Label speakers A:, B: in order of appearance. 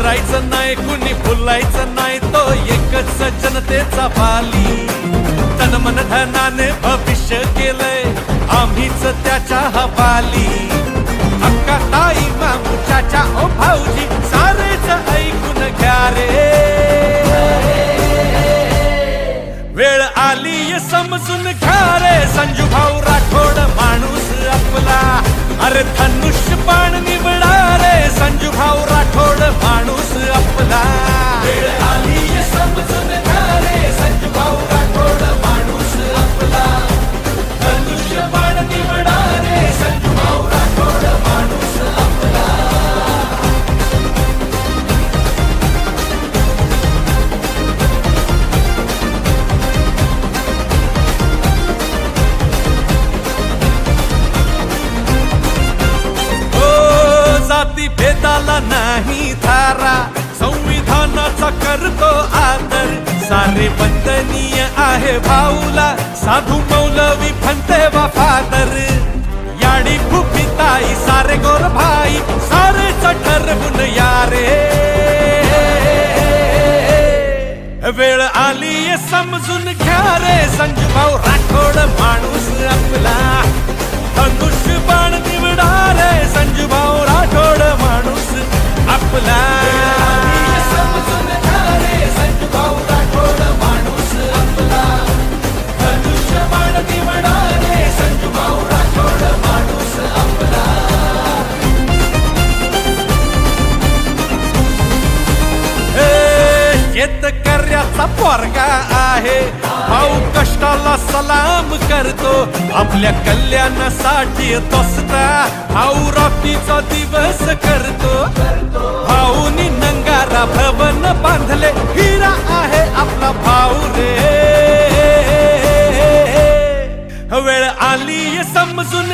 A: नाही कुणी बोलायचं नाही तो एकच जनतेचा पाली. तन मन धनाने भविष्य केलंय आम्हीच त्याच्या हवाली जाती भेदाला नाही धारा संविधानाचा करतो आदर. सारे वंदनीय आहे भाऊला. साधू मौलवी फंते फादर. याडी फुफी ताई सारे गोर भाई सारे ठरवून यारे. वेळ आली समजून घ्या रे संजू भाऊ राठोड माणूस आपला. शेतकऱ्याचा पोरगा आहे. भाऊ कष्टाला सलाम करतो. आपल्या कल्याणासाठी तसता. भाऊ रात्रीचा दिवस करतो. भाऊनी नंगारा भवन बांधले. हिरा आहे आपला भाऊ रे. वेळ आली समजून